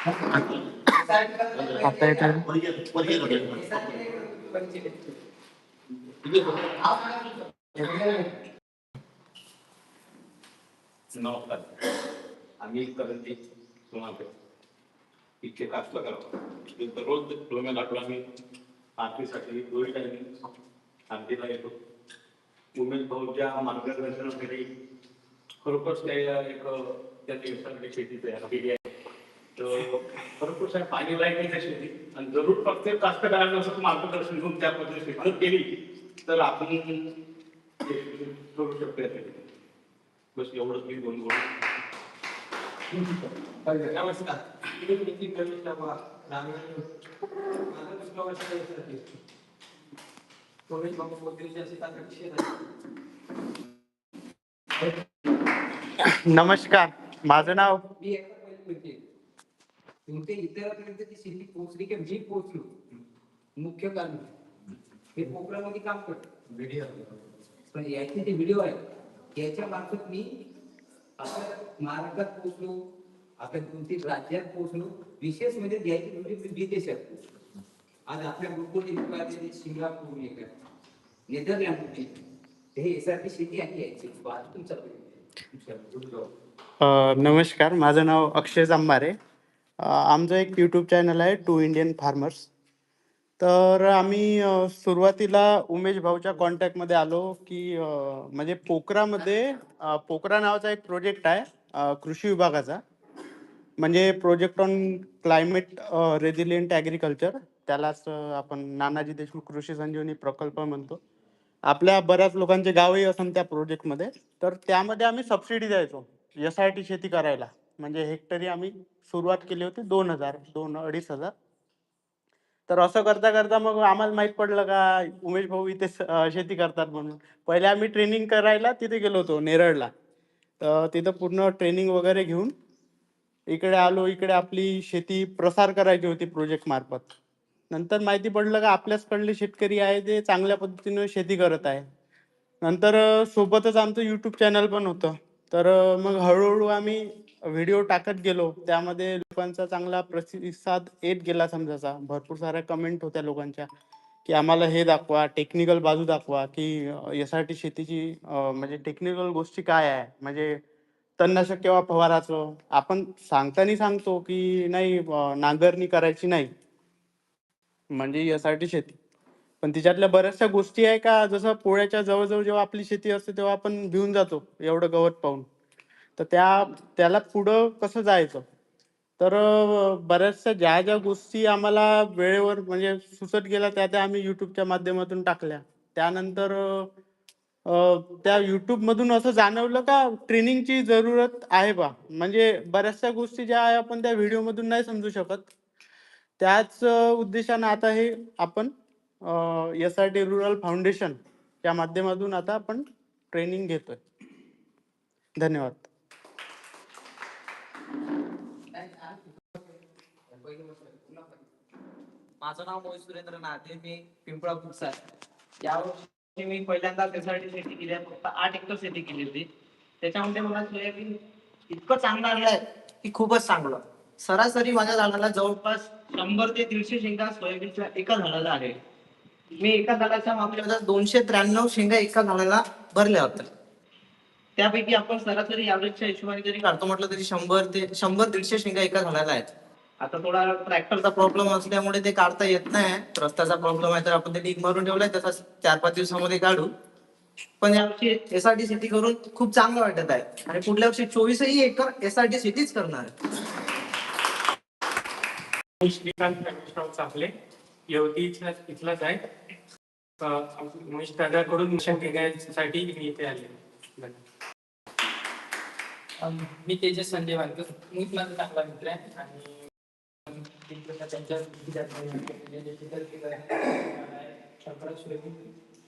आता येत नमस्कार. आम्ही करंजी सोनापे इथे कास्तला करतो. दररोज किलोमीटर आठवडा आम्ही. आरतीसाठी दोन टायमिंग आरतीला येतो. उमेश भाऊच्या मार्गदर्शनाखाली खरोखरच त्या एक त्या दिवसाकडे शेती तयार केली आहे. तर खरोखर साहेब पाणी लाइट नाही शेती आणि जरूर प्रत्येक कास्तकारांना असं मार्गदर्शन घेऊन त्या पद्धतीने मदत केली तर आपण करू शकतो. बस एवढंच मी बोलून नमस्कार मी नितीन लांबा. माझं दुसरं वर्ष बाबा शेत आहे. नमस्कार माझं नाव मी तुमच्या इतरांपर्यंत ती शेती पोहोचली की मी पोहोचलो. मुख्य कारण. हे कोकणामध्ये काम करतो. पण याचे जे व्हिडिओ आहेत याच्या मार्फत मी आपल्या महाराष्ट्रात पोहोचलो आपल्या दोन तीन राज्यात पोहोचलो. विशेष म्हणजे द्यायची म्हणजे मी विदेशात आज आपल्या ग्रुपमध्ये सिंगापूर एक नेदरलँड हे यासारखी शेती आहे याची बात तुमचा अ, नमस्कार. माझं नाव अक्षय जांभारे. आमचं एक यूट्यूब चॅनल आहे टू इंडियन फार्मर्स तर आम्ही सुरुवातीला उमेश भाऊच्या कॉन्टॅक्टमध्ये आलो की म्हणजे पोकरामध्ये पोकरा नावाचा एक प्रोजेक्ट आहे कृषी विभागाचा. म्हणजे project on climate resilient agriculture त्यालाच आपण नानाजी देशमुख कृषी संजीवनी प्रकल्प म्हणतो. आपल्या बऱ्याच लोकांचे गावही असून त्या प्रोजेक्टमध्ये तर त्यामध्ये आम्ही सबसिडी द्यायचो एस आय टी शेती करायला. म्हणजे हेक्टरी आम्ही सुरुवात केली होती दोन हजार दोन अडीच हजार. तर असं करता करता मग आम्हाला माहीत पडलं का उमेश भाऊ इथे स- शेती करतात म्हणून. पहिले आम्ही ट्रेनिंग करायला तिथे गेलो होतो नेरळला. तर तिथं पूर्ण ट्रेनिंग वगैरे घेऊन इकडे आलो इकडे आपली शेती प्रसार करायची होती प्रोजेक्ट मार्फत. नंतर माहिती पडलं का आपल्याचकडले शेतकरी आहे ते चांगल्या पद्धतीनं शेती करत आहे. नंतर सोबतच आमचं यूट्यूब चॅनल पण होतं. तर मग हळूहळू आम्ही व्हिडिओ टाकत गेलो. त्यामध्ये लोकांचा चांगला प्रतिसाद येत गेला समजाचा भरपूर साऱ्या कमेंट होत्या लोकांच्या की आम्हाला हे दाखवा टेक्निकल बाजू दाखवा की यासाठी शेतीची म्हणजे टेक्निकल गोष्टी काय आहे? म्हणजे तणनाशक केव्हा फवाराचं आपण सांगताना सांगतो की नाही नांगरणी करायची नाही. म्हणजे यासाठी शेती. पण तिच्यातल्या बऱ्याचशा गोष्टी आहे का जसं पोळ्याच्या जवळजवळ जेव्हा आपली शेती असते तेव्हा आपण भिवून जातो एवढं गवत पाहून. तर त्या त्याला पुढं कसं जायचं? तर बऱ्याचशा ज्या ज्या गोष्टी आम्हाला वेळेवर म्हणजे सुचत गेल्या त्या त्या आम्ही युट्यूबच्या माध्यमातून टाकल्या. त्यानंतर त्या युट्यूब मधून असं जाणवलं का ट्रेनिंगची जरूरत आहे बा. म्हणजे बऱ्याचशा गोष्टी ज्या आहे आपण त्या व्हिडिओ मधून नाही समजू शकत. त्याच उद्देशानं आता हे आपण S R T rural foundation या माध्यमातून आता आपण ट्रेनिंग घेतोय. धन्यवाद. माझं नाव मोहित सुरेंद्र नाथे मी पिंपळा कुकसा या यावर्षी मी पहिल्यांदा त्यासाठी शेती केली आहे फक्त आठ एकर शेती केली होती. त्याच्यामध्ये मला सोयाबीन इतकं चांगलं आलं आहे की खूपच चांगलं. सरासरी माझ्या झाडाला जवळपास शंभर ते दीडशे शेंगा सोयाबीनच्या एका झाडाला आहे. मी एका झाडाच्या मागल्या दोनशे त्र्याण्णव शेंगा एका झाडाला भरल्या होत्या. त्यापैकी आपण सरासरी ॲव्हरेजच्या हिशोबाने जरी काढतो म्हटलं तरी शंभर ते शंभर दीडशे शेंगा एका झाडाला आहेत. आता थोडा ट्रॅक्टरचा प्रॉब्लेम असल्यामुळे ते काढता येत नाही. रस्त्याचा प्रॉब्लेम आहे तर आपण ते डिग मारून ठेवलाय तसा चार पाच दिवसामध्ये काढू. पण यावर्षी एसआरटी शेती करून खूप चांगलं वाटत आहे. आणि पुढल्या वर्षी चोवीसही एकर एसआरटी शेतीच करणार आहे. श्रीकांत चांगले. येवती इथला इथलाच आहे उमेश दादाकडून मिशन घेण्यासाठी मी इथे आले मी तेजस संजय वानकर मी माझा चांगला मित्र आहे आणि त्यांच्या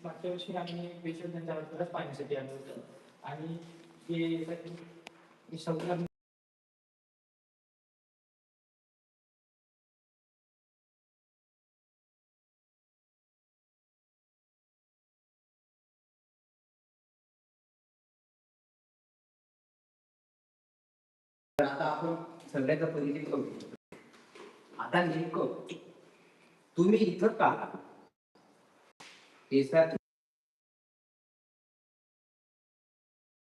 मागच्या वर्षी आम्ही पेशंट त्यांच्या पाहण्यासाठी आलो होतो आणि ते तर आता आपण सगळ्याचा परिचय करू आता नेमकं तुम्ही इथं का? हे